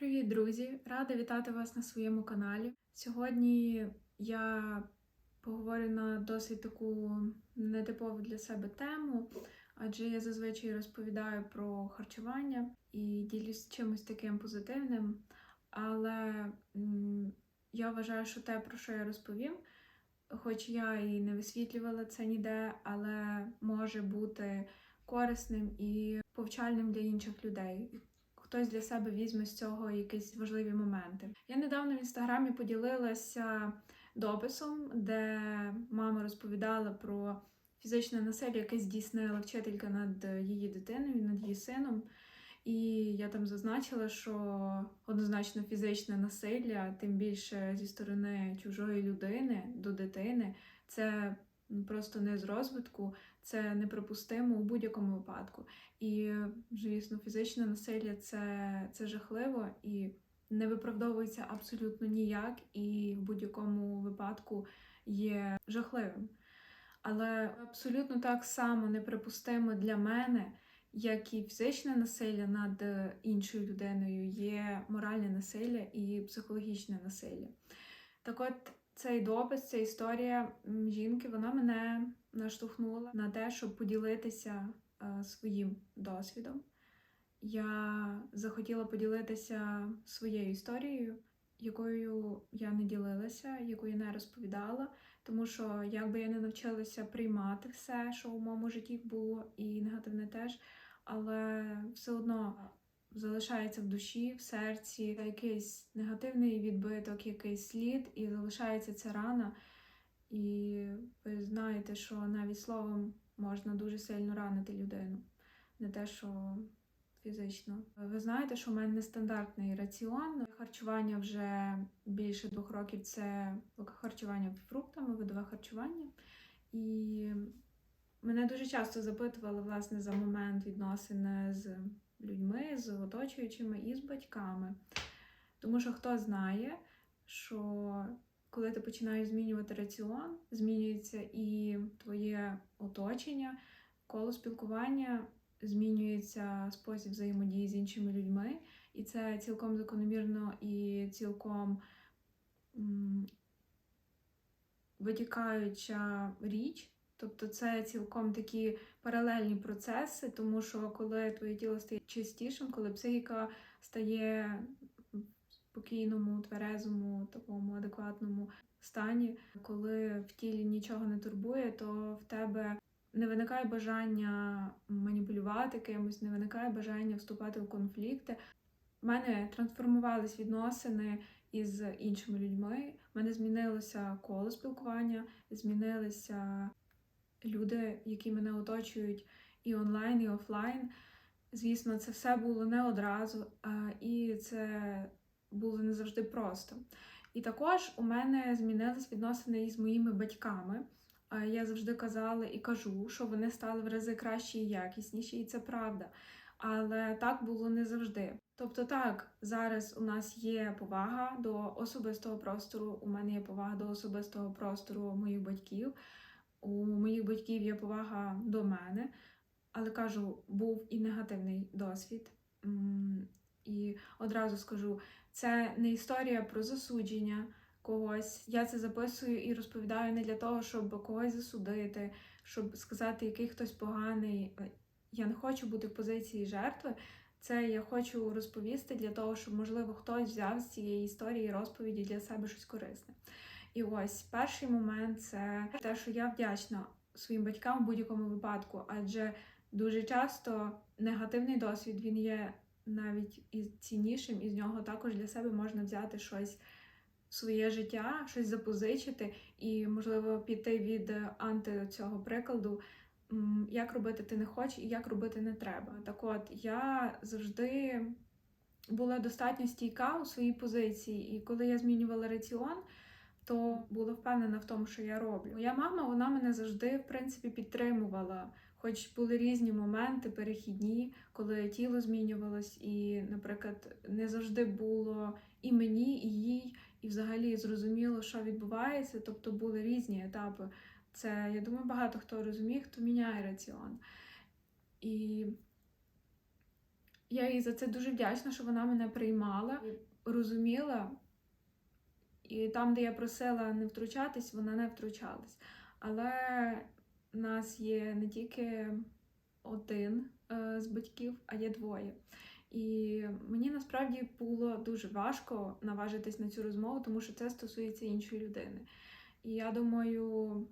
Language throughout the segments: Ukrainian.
Привіт, друзі! Рада вітати вас на своєму каналі. Сьогодні я поговорю на досить таку нетипову для себе тему, адже я зазвичай розповідаю про харчування і ділюсь чимось таким позитивним. Але я вважаю, що те, про що я розповім, хоч я і не висвітлювала це ніде, але може бути корисним і повчальним для інших людей хтось для себе візьме з цього якісь важливі моменти. Я недавно в інстаграмі поділилася дописом, де мама розповідала про фізичне насилля, яке здійснила вчителька над її дитиною, над її сином. І я там зазначила, що однозначно фізичне насилля, тим більше зі сторони чужої людини до дитини, це просто не з розвитку, це неприпустимо у будь-якому випадку. І, звісно, фізичне насилля це, це жахливо і не виправдовується абсолютно ніяк, і в будь-якому випадку є жахливим. Але абсолютно так само неприпустимо для мене, як і фізичне насилля над іншою людиною, є моральне насилля і психологічне насилля. Так от цей допис, ця історія жінки, вона мене наштовхнула на те, щоб поділитися е, своїм досвідом. Я захотіла поділитися своєю історією, якою я не ділилася, яку я не розповідала, тому що як би я не навчилася приймати все, що у моєму житті було, і негативне теж, але все одно залишається в душі, в серці, якийсь негативний відбиток, якийсь слід, і залишається ця рана. І ви знаєте, що навіть словом можна дуже сильно ранити людину, не те, що фізично. Ви знаєте, що в мене нестандартний раціон. Харчування вже більше двох років це харчування фруктами, видове харчування. І мене дуже часто запитували власне за момент відносин з людьми, з оточуючими і з батьками. Тому що хто знає, що коли ти починаєш змінювати раціон, змінюється і твоє оточення, коло спілкування, змінюється спосіб взаємодії з іншими людьми, і це цілком закономірно і цілком витікаюча річ. Тобто це цілком такі паралельні процеси, тому що коли твоє тіло стає чистішим, коли психіка стає в спокійному, тверезому, такому адекватному стані, коли в тілі нічого не турбує, то в тебе не виникає бажання маніпулювати кимось, не виникає бажання вступати в конфлікти. У мене трансформувались відносини із іншими людьми. У мене змінилося коло спілкування, змінилися люди, які мене оточують і онлайн, і офлайн. Звісно, це все було не одразу, і це було не завжди просто. І також у мене змінились відносини із моїми батьками. Я завжди казала і кажу, що вони стали в рази кращі і якісніші, і це правда. Але так було не завжди. Тобто, так, зараз у нас є повага до особистого простору, у мене є повага до особистого простору моїх батьків. У моїх батьків є повага до мене, але кажу, був і негативний досвід. І одразу скажу, це не історія про засудження когось. Я це записую і розповідаю не для того, щоб когось засудити, щоб сказати, який хтось поганий. Я не хочу бути в позиції жертви. Це я хочу розповісти для того, щоб, можливо, хтось взяв з цієї історії розповіді для себе щось корисне. І ось перший момент це те, що я вдячна своїм батькам в будь-якому випадку, адже дуже часто негативний досвід він є навіть і ціннішим, і з нього також для себе можна взяти щось в своє життя, щось запозичити, і, можливо, піти від анти цього прикладу. Як робити ти не хочеш і як робити не треба. Так от я завжди була достатньо стійка у своїй позиції, і коли я змінювала раціон, то була впевнена в тому, що я роблю. Моя мама вона мене завжди в принципі підтримувала, хоч були різні моменти, перехідні, коли тіло змінювалось, і, наприклад, не завжди було і мені, і їй, і взагалі зрозуміло, що відбувається. Тобто були різні етапи. Це я думаю, багато хто розуміє, хто міняє раціон. І Я їй за це дуже вдячна, що вона мене приймала, розуміла. І там, де я просила не втручатись, вона не втручалась. Але в нас є не тільки один е, з батьків, а є двоє. І мені насправді було дуже важко наважитись на цю розмову, тому що це стосується іншої людини. І я думаю,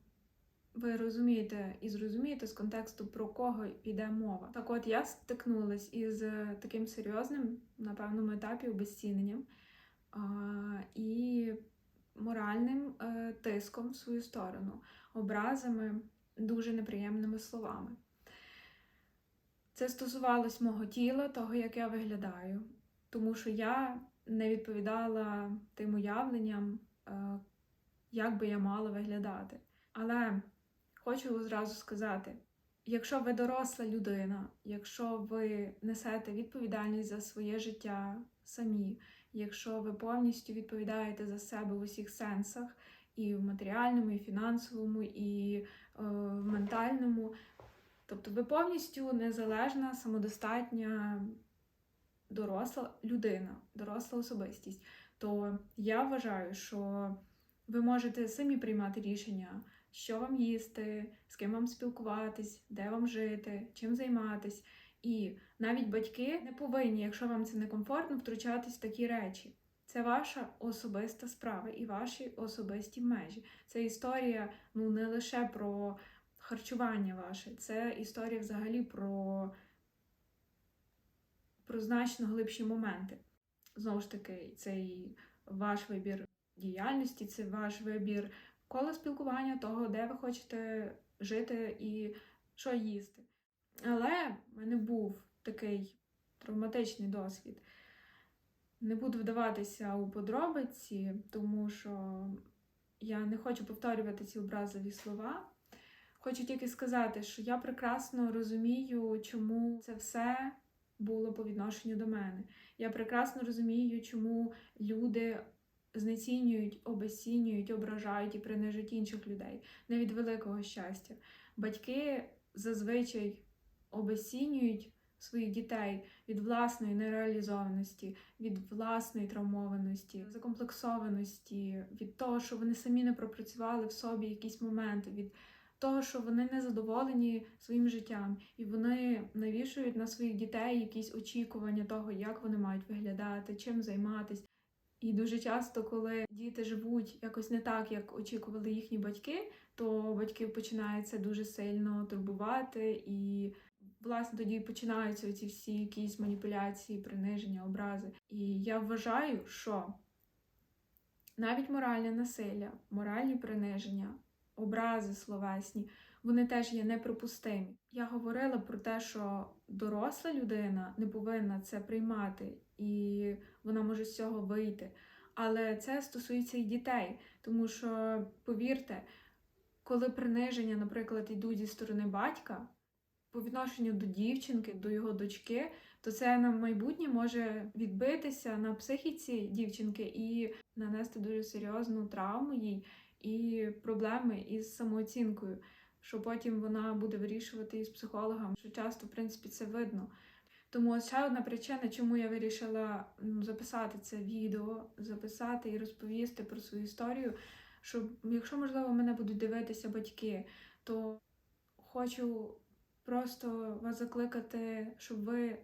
ви розумієте і зрозумієте з контексту, про кого піде мова. Так от я стикнулась із таким серйозним, на певному етапі, обезціненням і моральним е, тиском в свою сторону, образами, дуже неприємними словами. Це стосувалось мого тіла, того, як я виглядаю, тому що я не відповідала тим уявленням, е, як би я мала виглядати. Але хочу зразу сказати: якщо ви доросла людина, якщо ви несете відповідальність за своє життя самі, якщо ви повністю відповідаєте за себе в усіх сенсах, і в матеріальному, і фінансовому, і е, в ментальному, тобто ви повністю незалежна, самодостатня доросла людина, доросла особистість, то я вважаю, що ви можете самі приймати рішення, що вам їсти, з ким вам спілкуватись, де вам жити, чим займатись. І навіть батьки не повинні, якщо вам це некомфортно, втручатись в такі речі. Це ваша особиста справа і ваші особисті межі. Це історія ну не лише про харчування ваше, це історія взагалі про, про значно глибші моменти. Знову ж таки, цей ваш вибір діяльності, це ваш вибір кола спілкування, того, де ви хочете жити і що їсти. Але в мене був такий травматичний досвід. Не буду вдаватися у подробиці, тому що я не хочу повторювати ці образливі слова. Хочу тільки сказати, що я прекрасно розумію, чому це все було по відношенню до мене. Я прекрасно розумію, чому люди знецінюють, обесцінюють, ображають і принижують інших людей не від великого щастя. Батьки зазвичай обесцінюють своїх дітей від власної нереалізованості, від власної травмованості, закомплексованості, від того, що вони самі не пропрацювали в собі якісь моменти, від того, що вони не задоволені своїм життям, і вони навішують на своїх дітей якісь очікування того, як вони мають виглядати, чим займатися. І дуже часто, коли діти живуть якось не так, як очікували їхні батьки, то батьки починають це дуже сильно турбувати, і власне тоді починаються ці всі якісь маніпуляції, приниження, образи. І я вважаю, що навіть моральне насилля, моральні приниження, образи словесні, вони теж є неприпустимі. Я говорила про те, що доросла людина не повинна це приймати, і вона може з цього вийти. Але це стосується і дітей, тому що, повірте, коли приниження, наприклад, йдуть зі сторони батька по відношенню до дівчинки, до його дочки, то це на майбутнє може відбитися на психіці дівчинки і нанести дуже серйозну травму їй і проблеми із самооцінкою, що потім вона буде вирішувати із психологом, що часто, в принципі, це видно. Тому ще одна причина, чому я вирішила ну, записати це відео, записати і розповісти про свою історію. Що якщо, можливо, мене будуть дивитися батьки, то хочу просто вас закликати, щоб ви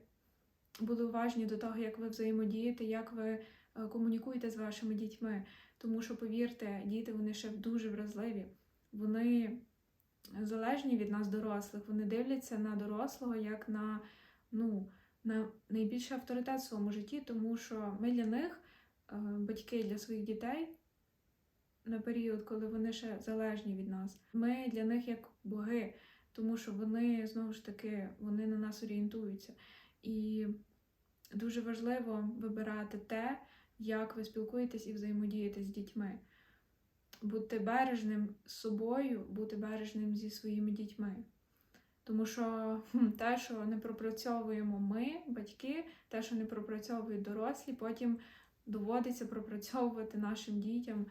були уважні до того, як ви взаємодієте, як ви е, комунікуєте з вашими дітьми. Тому що, повірте, діти вони ще дуже вразливі, вони залежні від нас, дорослих, вони дивляться на дорослого як на ну, на найбільший авторитет в своєму житті, тому що ми для них, е, батьки для своїх дітей, на період, коли вони ще залежні від нас, ми для них як боги, тому що вони знову ж таки вони на нас орієнтуються. І дуже важливо вибирати те, як ви спілкуєтесь і взаємодієте з дітьми. Бути бережним з собою, бути бережним зі своїми дітьми. Тому що те, що не пропрацьовуємо ми, батьки, те, що не пропрацьовують дорослі, потім доводиться пропрацьовувати нашим дітям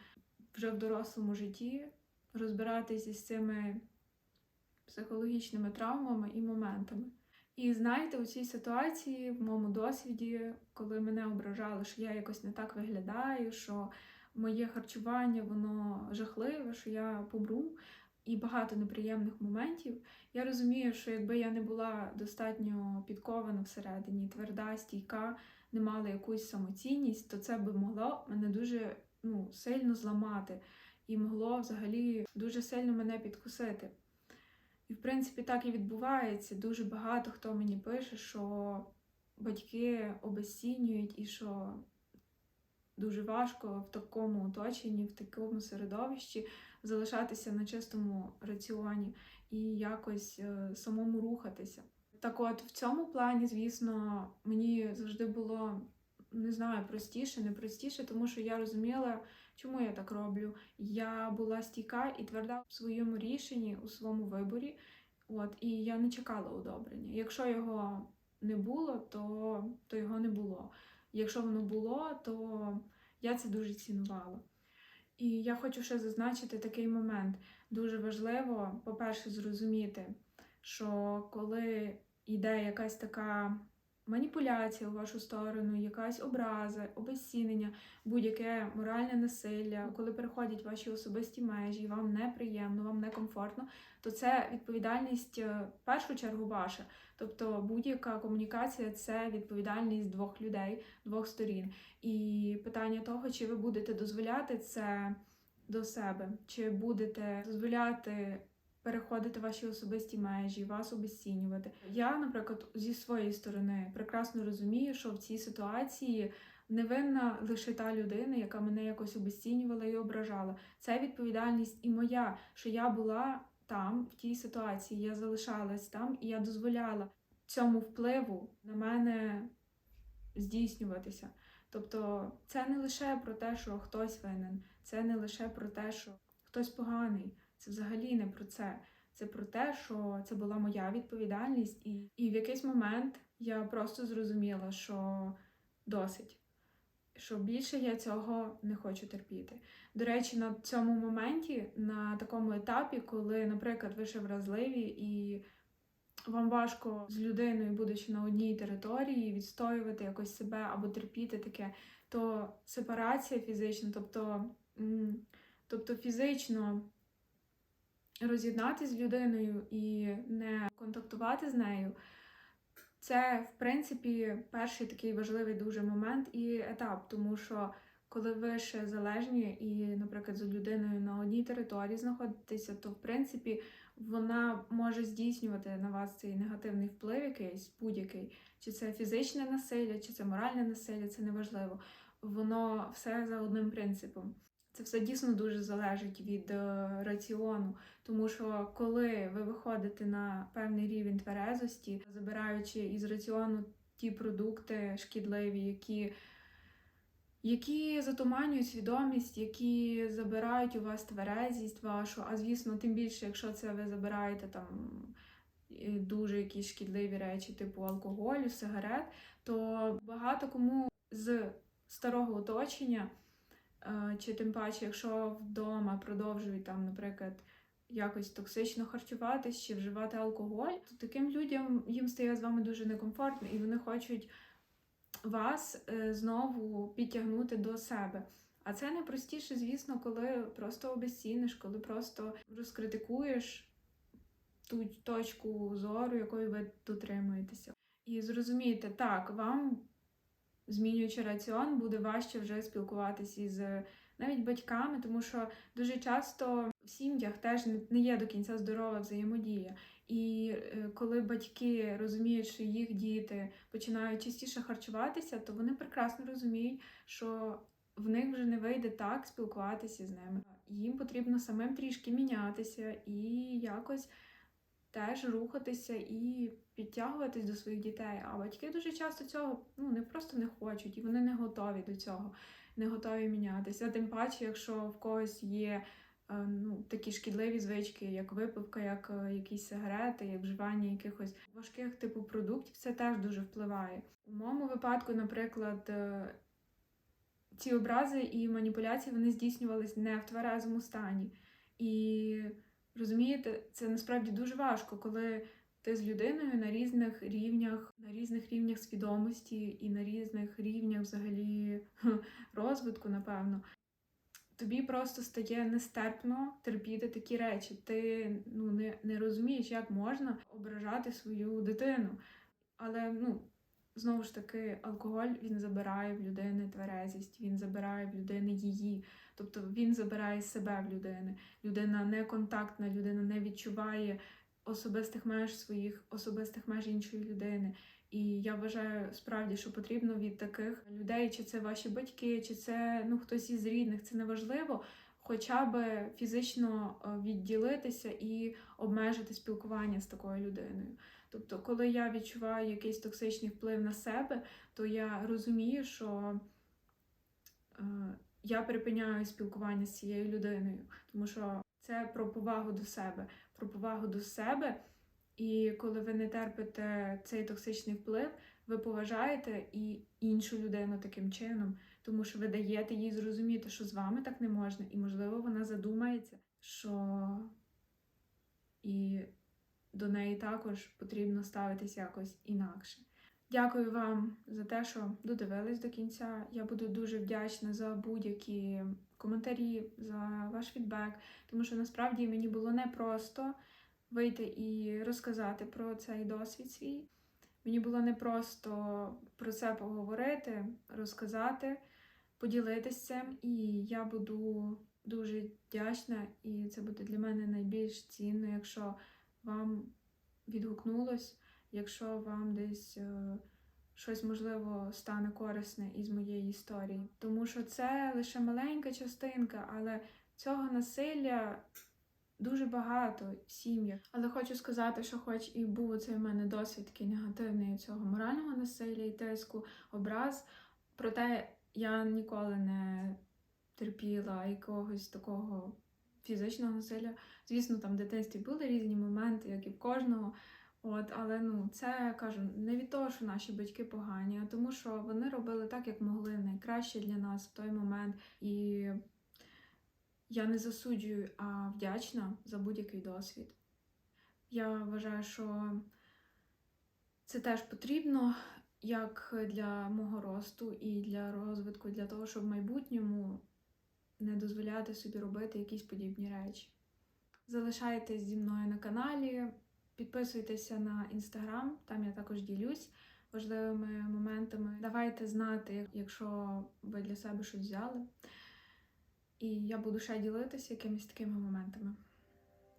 вже в дорослому житті, розбиратися з цими психологічними травмами і моментами. І знаєте, у цій ситуації, в моєму досвіді, коли мене ображали, що я якось не так виглядаю, що моє харчування воно жахливе, що я помру, і багато неприємних моментів, я розумію, що якби я не була достатньо підкована всередині, тверда, стійка, не мала якусь самоцінність, то це би могло мене дуже ну, сильно зламати і могло взагалі дуже сильно мене підкусити. І, в принципі, так і відбувається. Дуже багато хто мені пише, що батьки обесцінюють і що дуже важко в такому оточенні, в такому середовищі залишатися на чистому раціоні і якось е, самому рухатися. Так от, в цьому плані, звісно, мені завжди було не знаю, простіше, не простіше, тому що я розуміла, чому я так роблю. Я була стійка і тверда в своєму рішенні, у своєму виборі. От, і я не чекала одобрення. Якщо його не було, то, то його не було. Якщо воно було, то я це дуже цінувала. І я хочу ще зазначити такий момент. Дуже важливо, по-перше, зрозуміти, що коли йде якась така маніпуляція у вашу сторону, якась образа, обезцінення, будь-яке моральне насилля, коли переходять ваші особисті межі, вам неприємно, вам некомфортно, то це відповідальність е, в першу чергу ваша. Тобто будь-яка комунікація це відповідальність двох людей, двох сторін. І питання того, чи ви будете дозволяти це до себе, чи будете дозволяти переходити ваші особисті межі, вас обесцінювати. Я, наприклад, зі своєї сторони прекрасно розумію, що в цій ситуації не винна лише та людина, яка мене якось обесцінювала і ображала. Це відповідальність і моя, що я була там, в тій ситуації, я залишалась там і я дозволяла цьому впливу на мене здійснюватися. Тобто це не лише про те, що хтось винен, це не лише про те, що хтось поганий. Це взагалі не про це. Це про те, що це була моя відповідальність, і, і в якийсь момент я просто зрозуміла, що досить, що більше я цього не хочу терпіти. До речі, на цьому моменті, на такому етапі, коли, наприклад, ви ще вразливі і вам важко з людиною, будучи на одній території, відстоювати якось себе або терпіти таке, то сепарація фізична, тобто, тобто фізично роз'єднати з людиною і не контактувати з нею. Це, в принципі, перший такий важливий дуже момент і етап, тому що коли ви ще залежні і, наприклад, з людиною на одній території знаходитеся, то в принципі вона може здійснювати на вас цей негативний вплив, якийсь будь-який, чи це фізичне насилля, чи це моральне насилля, це неважливо. Воно все за одним принципом. Це все дійсно дуже залежить від е, раціону, тому що коли ви виходите на певний рівень тверезості, забираючи із раціону ті продукти шкідливі, які які затуманюють свідомість, які забирають у вас тверезість вашу, а звісно, тим більше, якщо це ви забираєте там дуже якісь шкідливі речі, типу алкоголю, сигарет, то багато кому з старого оточення. Е, чи тим паче, якщо вдома продовжують там, наприклад, якось токсично харчуватись чи вживати алкоголь, то таким людям їм стає з вами дуже некомфортно, і вони хочуть вас е, знову підтягнути до себе. А це найпростіше, звісно, коли просто обесціниш, коли просто розкритикуєш ту точку зору, якою ви дотримуєтеся. І зрозумієте, так, вам змінюючи раціон, буде важче вже спілкуватися із навіть батьками, тому що дуже часто в сім'ях теж не є до кінця здорова взаємодія. І е, коли батьки розуміють, що їх діти починають частіше харчуватися, то вони прекрасно розуміють, що в них вже не вийде так спілкуватися з ними. Їм потрібно самим трішки мінятися і якось теж рухатися і підтягуватись до своїх дітей. А батьки дуже часто цього ну, не просто не хочуть, і вони не готові до цього, не готові мінятися. Тим паче, якщо в когось є е, ну, такі шкідливі звички, як випивка, як е, якісь сигарети, як вживання якихось важких типу продуктів, це теж дуже впливає. У моєму випадку, наприклад, е, ці образи і маніпуляції вони здійснювались не в тверезому стані. І Розумієте, це насправді дуже важко, коли ти з людиною на різних рівнях, на різних рівнях свідомості і на різних рівнях взагалі розвитку, напевно. Тобі просто стає нестерпно терпіти такі речі. Ти ну, не, не розумієш, як можна ображати свою дитину. Але ну, знову ж таки, алкоголь він забирає в людини тверезість, він забирає в людини її. Тобто він забирає себе в людини. Людина не контактна, людина не відчуває особистих меж своїх, особистих меж іншої людини. І я вважаю справді, що потрібно від таких людей, чи це ваші батьки, чи це ну хтось із рідних, це неважливо, хоча б фізично е, відділитися і обмежити спілкування з такою людиною. Тобто, коли я відчуваю якийсь токсичний вплив на себе, то я розумію, що е, я припиняю спілкування з цією людиною, тому що це про повагу до себе, про повагу до себе. І коли ви не терпите цей токсичний вплив, ви поважаєте і іншу людину таким чином, тому що ви даєте їй зрозуміти, що з вами так не можна, і, можливо, вона задумається, що і до неї також потрібно ставитись якось інакше. Дякую вам за те, що додивились до кінця. Я буду дуже вдячна за будь-які коментарі, за ваш фідбек, тому що насправді мені було непросто вийти і розказати про цей досвід свій. Мені було непросто про це поговорити, розказати, поділитися цим, і я буду дуже вдячна, і це буде для мене найбільш цінно, якщо вам відгукнулось, якщо вам десь е, щось можливо стане корисне із моєї історії. Тому що це лише маленька частинка, але цього насилля дуже багато в сім'ях. Але хочу сказати, що, хоч і був цей в мене досвід такий негативний цього морального насилля і тиску, образ, проте я ніколи не терпіла якогось такого фізичного насилля. Звісно, там в дитинстві були різні моменти, як і в кожного. От, але ну це кажу не від того, що наші батьки погані, а тому, що вони робили так, як могли, найкраще для нас в той момент. І я не засуджую, а вдячна за будь-який досвід. Я вважаю, що це теж потрібно як для мого росту і для розвитку, для того, щоб в майбутньому не дозволяти собі робити якісь подібні речі. Залишайтесь зі мною на каналі, підписуйтеся на інстаграм, там я також ділюсь важливими моментами. Давайте знати, якщо ви для себе щось взяли. І я буду ще ділитися якимись такими моментами.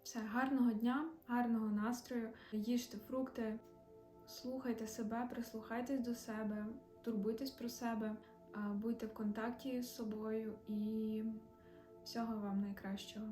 Все, гарного дня, гарного настрою, їжте фрукти, слухайте себе, прислухайтесь до себе, турбуйтесь про себе, будьте в контакті з собою і всього вам найкращого.